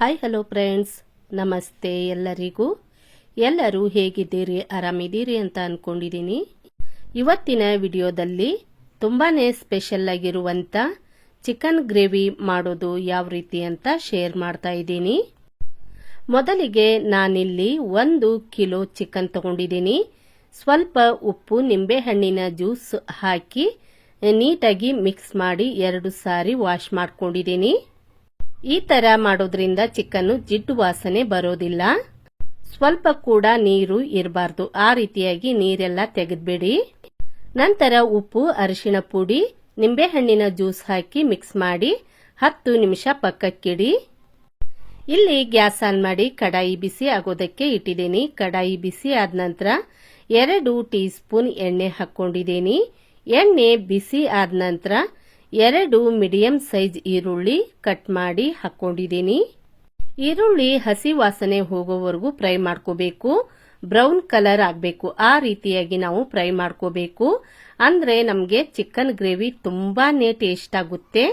Hi hello friends ನಮಸ್ತೆ ಎಲ್ಲರಿಗೂ. ಎಲ್ಲರೂ ಹೇಗಿದ್ದೀರಿ? ಆರಾಮಿದ್ದೀರಿ ಅಂತ ಅಂದ್ಕೊಂಡಿದ್ದೀನಿ ಇವತ್ತಿನ ವಿಡಿಯೋದಲ್ಲಿ ತುಂಬಾ ಸ್ಪೆಷಲ್ ಆಗಿರುವಂಥ ಚಿಕನ್ ಗ್ರೇವಿ ಮಾಡೋದು ಯಾವ ರೀತಿ ಅಂತ ಶೇರ್ ಮಾಡ್ತಾ ಇದ್ದೀನಿ. ಮೊದಲಿಗೆ ನಾನಿಲ್ಲಿ ಒಂದು ಕಿಲೋ ಚಿಕನ್ ತಗೊಂಡಿದ್ದೀನಿ. ಸ್ವಲ್ಪ ಉಪ್ಪು ನಿಂಬೆಹಣ್ಣಿನ ಜ್ಯೂಸ್ ಹಾಕಿ, ನೀಟಾಗಿ ಮಿಕ್ಸ್ ಮಾಡಿ ಎರಡು ಸಾರಿ ವಾಶ್ ಮಾಡ್ಕೊಂಡಿದ್ದೀನಿ. ಈ ತರ ಮಾಡೋದ್ರಿಂದ ಚಿಕನ್ ಜಿಡ್ಡು ವಾಸನೆ ಬರೋದಿಲ್ಲ. ಸ್ವಲ್ಪ ಕೂಡ ನೀರು ಇರಬಾರ್ದು. ಆ ರೀತಿಯಾಗಿ ನೀರೆಲ್ಲ ತೆಗೆದ್ಬಿಡಿ. ನಂತರ ಉಪ್ಪು, ಅರಿಶಿಣ ಪುಡಿ, ನಿಂಬೆಹಣ್ಣಿನ ಜ್ಯೂಸ್ ಹಾಕಿ ಮಿಕ್ಸ್ ಮಾಡಿ ಹತ್ತು ನಿಮಿಷ ಪಕ್ಕಕ್ಕಿಡಿ. ಇಲ್ಲಿ ಗ್ಯಾಸ್ ಆನ್ ಮಾಡಿ ಕಡಾಯಿ ಬಿಸಿ ಆಗೋದಕ್ಕೆ ಇಟ್ಟಿದ್ದೀನಿ. ಕಡಾಯಿ ಬಿಸಿ ಆದ ನಂತರ ಎರಡು ಟೀ ಸ್ಪೂನ್ ಎಣ್ಣೆ ಹಾಕೊಂಡಿದ್ದೀನಿ ಎಣ್ಣೆ ಬಿಸಿ ಆದ ನಂತರ ಎರಡು ಮೀಡಿಯಂ ಸೈಜ್ ಈರುಳ್ಳಿ ಕಟ್ ಮಾಡಿ ಹಾಕೊಂಡಿದ್ದೀನಿ. ಈರುಳ್ಳಿ ಹಸಿ ವಾಸನೆ ಹೋಗೋವರೆಗೂ ಫ್ರೈ ಮಾಡ್ಕೋಬೇಕು. ಬ್ರೌನ್ ಕಲರ್ ಆಗಬೇಕು. ಆ ರೀತಿಯಾಗಿ ನಾವು ಫ್ರೈ ಮಾಡ್ಕೋಬೇಕು. ಅಂದ್ರೆ ನಮಗೆ ಚಿಕನ್ ಗ್ರೇವಿ ತುಂಬಾನೇ ಟೇಸ್ಟ್ ಆಗುತ್ತೆ.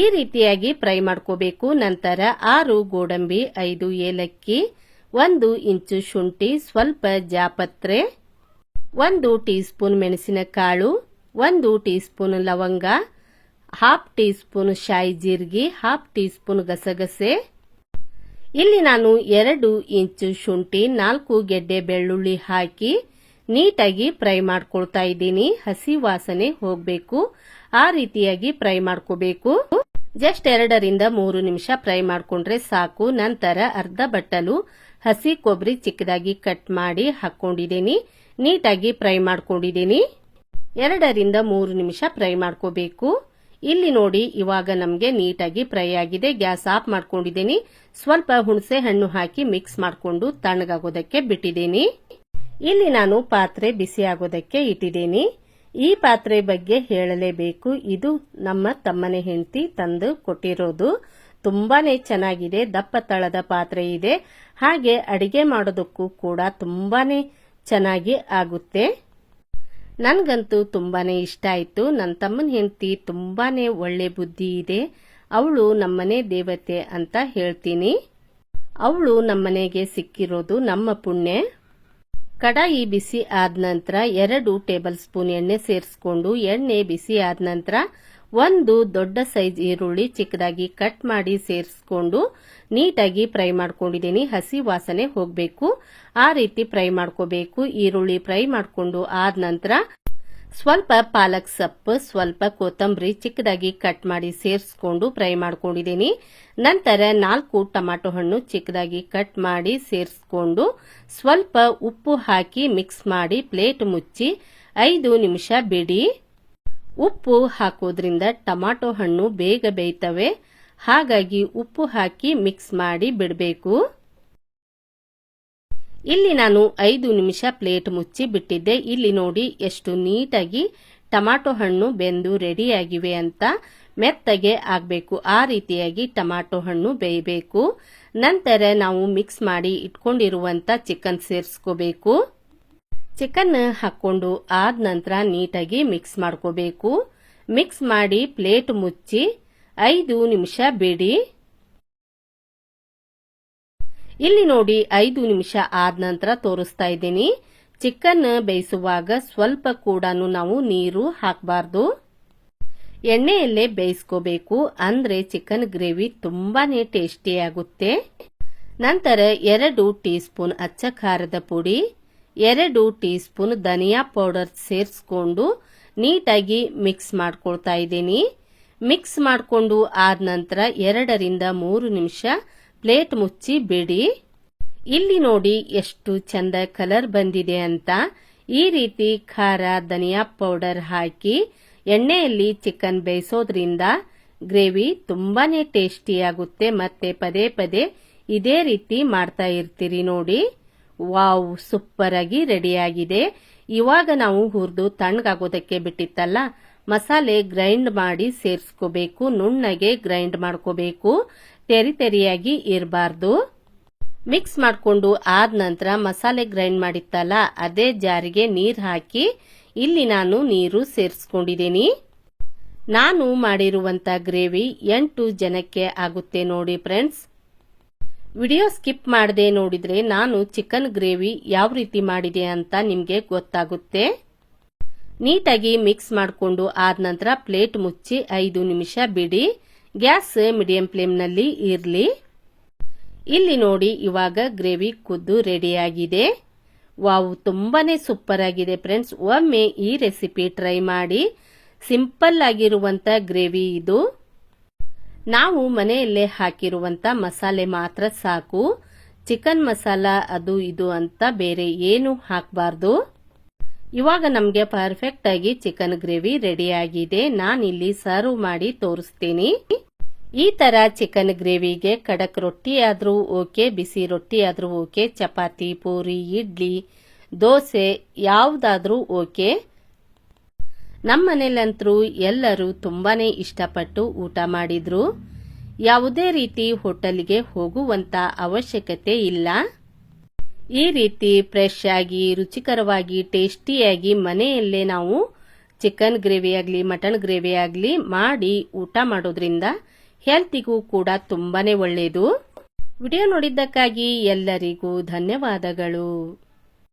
ಈ ರೀತಿಯಾಗಿ ಫ್ರೈ ಮಾಡ್ಕೋಬೇಕು. ನಂತರ ಆರು ಗೋಡಂಬಿ, ಐದು ಏಲಕ್ಕಿ, ಒಂದು ಇಂಚು ಶುಂಠಿ, ಸ್ವಲ್ಪ ಜಾಪತ್ರೆ, ಒಂದು ಟೀ ಸ್ಪೂನ್ ಮೆಣಸಿನಕಾಳು, ಒಂದು ಟೀ ಸ್ಪೂನ್ ಲವಂಗ ಹಾಫ್ ಟೀ ಸ್ಪೂನ್ ಶಾಯಿ ಜೀರಿಗೆ ಹಾಫ್ ಟೀ ಸ್ಪೂನ್ ಗಸಗಸೆ. ಇಲ್ಲಿ ನಾನು ಎರಡು ಇಂಚು ಶುಂಠಿ, ನಾಲ್ಕು ಗೆಡ್ಡೆ ಬೆಳ್ಳುಳ್ಳಿ ಹಾಕಿ ನೀಟಾಗಿ ಫ್ರೈ ಮಾಡ್ಕೊಳ್ತಾ ಇದ್ದೀನಿ. ಹಸಿ ವಾಸನೆ ಹೋಗಬೇಕು. ಆ ರೀತಿಯಾಗಿ ಫ್ರೈ ಮಾಡ್ಕೋಬೇಕು. ಜಸ್ಟ್ ಎರಡರಿಂದ ಮೂರು ನಿಮಿಷ ಫ್ರೈ ಮಾಡ್ಕೊಂಡ್ರೆ ಸಾಕು. ನಂತರ ಅರ್ಧ ಬಟ್ಟಲು ಹಸಿ ಕೊಬ್ಬರಿ ಚಿಕ್ಕದಾಗಿ ಕಟ್ ಮಾಡಿ ಹಾಕೊಂಡಿದ್ದೀನಿ. ನೀಟಾಗಿ ಫ್ರೈ ಮಾಡ್ಕೊಂಡಿದ್ದೀನಿ. ಎರಡರಿಂದ ಮೂರು ನಿಮಿಷ ಫ್ರೈ ಮಾಡ್ಕೋಬೇಕು. ಇಲ್ಲಿ ನೋಡಿ, ಇವಾಗ ನಮಗೆ ನೀಟಾಗಿ ಫ್ರೈ ಆಗಿದೆ. ಗ್ಯಾಸ್ ಆಫ್ ಮಾಡ್ಕೊಂಡಿದ್ದೀನಿ. ಸ್ವಲ್ಪ ಹುಣಸೆ ಹಣ್ಣು ಹಾಕಿ ಮಿಕ್ಸ್ ಮಾಡಿಕೊಂಡು ತಣ್ಣಗಾಗೋದಕ್ಕೆ ಬಿಟ್ಟಿದ್ದೀನಿ. ಇಲ್ಲಿ ನಾನು ಪಾತ್ರೆ ಬಿಸಿ ಆಗೋದಕ್ಕೆ ಇಟ್ಟಿದ್ದೀನಿ. ಈ ಪಾತ್ರೆ ಬಗ್ಗೆ ಹೇಳಲೇಬೇಕು. ಇದು ನಮ್ಮ ತಮ್ಮನೆ ಹೆಂಡತಿ ತಂದು ಕೊಟ್ಟಿರೋದು. ತುಂಬಾನೇ ಚೆನ್ನಾಗಿದೆ. ದಪ್ಪ ತಳದ ಪಾತ್ರೆ ಇದೆ. ಹಾಗೆ ಅಡಿಗೆ ಮಾಡೋದಕ್ಕೂ ಕೂಡ ತುಂಬಾನೇ ಚೆನ್ನಾಗಿ ಆಗುತ್ತೆ. ನನ್ಗಂತೂ ತುಂಬಾನೇ ಇಷ್ಟ ಆಯ್ತು. ನನ್ನ ತಮ್ಮನ ಹೆಂಡತಿ ತುಂಬಾನೇ ಒಳ್ಳೆ ಬುದ್ಧಿ ಇದೆ. ಅವಳು ನಮ್ಮನೆ ದೇವತೆ ಅಂತ ಹೇಳ್ತೀನಿ. ಅವಳು ನಮ್ಮನೆಗೆ ಸಿಕ್ಕಿರೋದು ನಮ್ಮ ಪುಣ್ಯ. ಕಡಾಯಿ ಬಿಸಿ ಆದ ನಂತರ ಎರಡು ಟೇಬಲ್ ಸ್ಪೂನ್ ಎಣ್ಣೆ ಸೇರಿಸ್ಕೊಂಡು ಎಣ್ಣೆ ಬಿಸಿ ಆದ ನಂತರ ಒಂದು ದೊಡ್ಡ ಸೈಜ್ ಈರುಳ್ಳಿ ಚಿಕ್ಕದಾಗಿ ಕಟ್ ಮಾಡಿ ಸೇರಿಸ್ಕೊಂಡು ನೀಟಾಗಿ ಫ್ರೈ ಮಾಡ್ಕೊಂಡಿದ್ದೀನಿ. ಹಸಿ ವಾಸನೆ ಹೋಗಬೇಕು. ಆ ರೀತಿ ಫ್ರೈ ಮಾಡ್ಕೋಬೇಕು. ಈರುಳ್ಳಿ ಫ್ರೈ ಮಾಡಿಕೊಂಡು ಆದ ನಂತರ ಸ್ವಲ್ಪ ಪಾಲಕ್ ಸೊಪ್ಪು, ಸ್ವಲ್ಪ ಕೊತ್ತಂಬರಿ ಚಿಕ್ಕದಾಗಿ ಕಟ್ ಮಾಡಿ ಸೇರಿಸ್ಕೊಂಡು ಫ್ರೈ ಮಾಡ್ಕೊಂಡಿದ್ದೀನಿ. ನಂತರ ನಾಲ್ಕು ಟೊಮಾಟೊ ಹಣ್ಣು ಚಿಕ್ಕದಾಗಿ ಕಟ್ ಮಾಡಿ ಸೇರಿಸ್ಕೊಂಡು ಸ್ವಲ್ಪ ಉಪ್ಪು ಹಾಕಿ ಮಿಕ್ಸ್ ಮಾಡಿ ಪ್ಲೇಟ್ ಮುಚ್ಚಿ ಐದು ನಿಮಿಷ ಬಿಡಿ. ಉಪ್ಪು ಹಾಕೋದ್ರಿಂದ ಟೊಮಾಟೊ ಹಣ್ಣು ಬೇಗ ಬೇಯ್ತವೆ. ಹಾಗಾಗಿ ಉಪ್ಪು ಹಾಕಿ ಮಿಕ್ಸ್ ಮಾಡಿ ಬಿಡಬೇಕು. ಇಲ್ಲಿ ನಾನು ಐದು ನಿಮಿಷ ಪ್ಲೇಟ್ ಮುಚ್ಚಿ ಬಿಟ್ಟಿದ್ದೆ. ಇಲ್ಲಿ ನೋಡಿ ಎಷ್ಟು ನೀಟಾಗಿ ಟೊಮಾಟೊ ಹಣ್ಣು ಬೆಂದು ರೆಡಿಯಾಗಿವೆ ಅಂತ. ಮೆತ್ತಗೆ ಆಗಬೇಕು. ಆ ರೀತಿಯಾಗಿ ಟೊಮಾಟೊ ಹಣ್ಣು ಬೇಯಬೇಕು. ನಂತರ ನಾವು ಮಿಕ್ಸ್ ಮಾಡಿ ಇಟ್ಕೊಂಡಿರುವಂತ ಚಿಕನ್ ಸೇರಿಸ್ಕೋಬೇಕು. ಚಿಕನ್ ಹಾಕೊಂಡು ಆದ ನಂತರ ನೀಟಾಗಿ ಮಿಕ್ಸ್ ಮಾಡ್ಕೋಬೇಕು. ಮಿಕ್ಸ್ ಮಾಡಿ ಪ್ಲೇಟ್ ಮುಚ್ಚಿ ಐದು ನಿಮಿಷ ಬಿಡಿ. ಇಲ್ಲಿ ನೋಡಿ ಐದು ನಿಮಿಷ ಆದ ನಂತರ ತೋರಿಸ್ತಾ ಇದ್ದೀನಿ. ಚಿಕನ್ ಬೇಯಿಸುವಾಗ ಸ್ವಲ್ಪ ಕೂಡ ನಾವು ನೀರು ಹಾಕಬಾರ್ದು. ಎಣ್ಣೆಯಲ್ಲೇ ಬೇಯಿಸ್ಕೋಬೇಕು. ಅಂದ್ರೆ ಚಿಕನ್ ಗ್ರೇವಿ ತುಂಬಾನೇ ಟೇಸ್ಟಿ ಆಗುತ್ತೆ. ನಂತರ ಎರಡು ಟೀ ಸ್ಪೂನ್ ಅಚ್ಚ ಖಾರದ ಪುಡಿ. ಎರಡು ಟೀ ಸ್ಪೂನ್ ಧನಿಯಾ ಪೌಡರ್ ಸೇರಿಸ್ಕೊಂಡು ನೀಟಾಗಿ ಮಿಕ್ಸ್ ಮಾಡ್ಕೊಳ್ತಾ ಇದ್ದೀನಿ. ಮಿಕ್ಸ್ ಮಾಡಿಕೊಂಡು ಆದ ನಂತರ ಎರಡರಿಂದ ಮೂರು ನಿಮಿಷ ಪ್ಲೇಟ್ ಮುಚ್ಚಿ ಬಿಡಿ. ಇಲ್ಲಿ ನೋಡಿ ಎಷ್ಟು ಚಂದ ಕಲರ್ ಬಂದಿದೆ ಅಂತ. ಈ ರೀತಿ ಖಾರ ಧನಿಯಾ ಪೌಡರ್ ಹಾಕಿ ಎಣ್ಣೆಯಲ್ಲಿ ಚಿಕನ್ ಬೇಯಿಸೋದ್ರಿಂದ ಗ್ರೇವಿ ತುಂಬಾನೇ ಟೇಸ್ಟಿ ಆಗುತ್ತೆ. ಮತ್ತೆ ಪದೇ ಪದೇ ಇದೇ ರೀತಿ ಮಾಡ್ತಾ ಇರ್ತೀರಿ ನೋಡಿ. ವಾವ್ ಸೂಪರ್ ಆಗಿ ರೆಡಿಯಾಗಿದೆ. ಇವಾಗ ನಾವು ಹುರಿದು ತಣ್ಣಗಾಗೋದಕ್ಕೆ ಬಿಟ್ಟಿತ್ತಲ್ಲ, ಮಸಾಲೆ ಗ್ರೈಂಡ್ ಮಾಡಿ ಸೇರಿಸ್ಕೋಬೇಕು, ನುಣ್ಣಗೆ ಗ್ರೈಂಡ್ ಮಾಡ್ಕೋಬೇಕು. ತೆರಿ ತೆರಿಯಾಗಿ ಇರಬಾರ್ದು. ಮಿಕ್ಸ್ ಮಾಡಿಕೊಂಡು ಆದ ನಂತರ ಮಸಾಲೆ ಗ್ರೈಂಡ್ ಮಾಡಿತ್ತಲ್ಲ, ಅದೇ ಜಾರಿಗೆ ನೀರು ಹಾಕಿ ಇಲ್ಲಿ ನಾನು ನೀರು ಸೇರಿಸ್ಕೊಂಡಿದ್ದೀನಿ. ನಾನು ಮಾಡಿರುವಂತ ಗ್ರೇವಿ ಎಂಟು ಜನಕ್ಕೆ ಆಗುತ್ತೆ ನೋಡಿ ಫ್ರೆಂಡ್ಸ್. ವಿಡಿಯೋ ಸ್ಕಿಪ್ ಮಾಡದೆ ನೋಡಿದ್ರೆ ನಾನು ಚಿಕನ್ ಗ್ರೇವಿ ಯಾವ ರೀತಿ ಮಾಡಿದೆ ಅಂತ ನಿಮಗೆ ಗೊತ್ತಾಗುತ್ತೆ. ನೀಟಾಗಿ ಮಿಕ್ಸ್ ಮಾಡಿಕೊಂಡು ಆದ ನಂತರ ಪ್ಲೇಟ್ ಮುಚ್ಚಿ ಐದು ನಿಮಿಷ ಬಿಡಿ. ಗ್ಯಾಸ್ ಮೀಡಿಯಂ ಫ್ಲೇಮ್ನಲ್ಲಿ ಇರಲಿ. ಇಲ್ಲಿ ನೋಡಿ ಇವಾಗ ಗ್ರೇವಿ ಕುದ್ದು ರೆಡಿಯಾಗಿದೆ. ವಾವು, ತುಂಬಾನೇ ಸೂಪರ್ ಆಗಿದೆ ಫ್ರೆಂಡ್ಸ್. ಒಮ್ಮೆ ಈ ರೆಸಿಪಿ ಟ್ರೈ ಮಾಡಿ. ಸಿಂಪಲ್ ಆಗಿರುವಂತ ಗ್ರೇವಿ ಇದು. ನಾವು ಮನೆಯಲ್ಲೇ ಹಾಕಿರುವಂತ ಮಸಾಲೆ ಮಾತ್ರ ಸಾಕು. ಚಿಕನ್ ಮಸಾಲ ಅದು ಇದು ಅಂತ ಬೇರೆ ಏನು ಹಾಕಬಾರ್ದು. ಇವಾಗ ನಮಗೆ ಪರ್ಫೆಕ್ಟ್ ಆಗಿ ಚಿಕನ್ ಗ್ರೇವಿ ರೆಡಿ ಆಗಿದೆ. ನಾನಿಲ್ಲಿ ಸರ್ವ್ ಮಾಡಿ ತೋರಿಸ್ತೀನಿ. ಈ ತರ ಚಿಕನ್ ಗ್ರೇವಿಗೆ ಖಡಕ್ ರೊಟ್ಟಿ ಆದ್ರೂ ಓಕೆ, ಬಿಸಿ ರೊಟ್ಟಿ ಆದ್ರೂ ಓಕೆ, ಚಪಾತಿ, ಪೂರಿ, ಇಡ್ಲಿ, ದೋಸೆ ಯಾವುದಾದ್ರೂ ಓಕೆ. ನಮ್ಮ ಎಲ್ಲರೂ ತುಂಬಾನೇ ಇಷ್ಟಪಟ್ಟು ಊಟ ಮಾಡಿದ್ರು. ಯಾವುದೇ ರೀತಿ ಹೋಟೆಲ್ಗೆ ಹೋಗುವಂತ ಅವಶ್ಯಕತೆ ಇಲ್ಲ. ಈ ರೀತಿ ಫ್ರೆಶ್ ಆಗಿ, ರುಚಿಕರವಾಗಿ, ಟೇಸ್ಟಿಯಾಗಿ ಮನೆಯಲ್ಲೇ ನಾವು ಚಿಕನ್ ಗ್ರೇವಿ ಆಗಲಿ, ಮಟನ್ ಗ್ರೇವಿ ಆಗಲಿ ಮಾಡಿ ಊಟ ಮಾಡೋದ್ರಿಂದ ಹೆಲ್ತಿಗೂ ಕೂಡ ತುಂಬಾನೇ ಒಳ್ಳೆಯದು ವಿಡಿಯೋ ನೋಡಿದ್ದಕ್ಕಾಗಿ ಎಲ್ಲರಿಗೂ ಧನ್ಯವಾದಗಳು.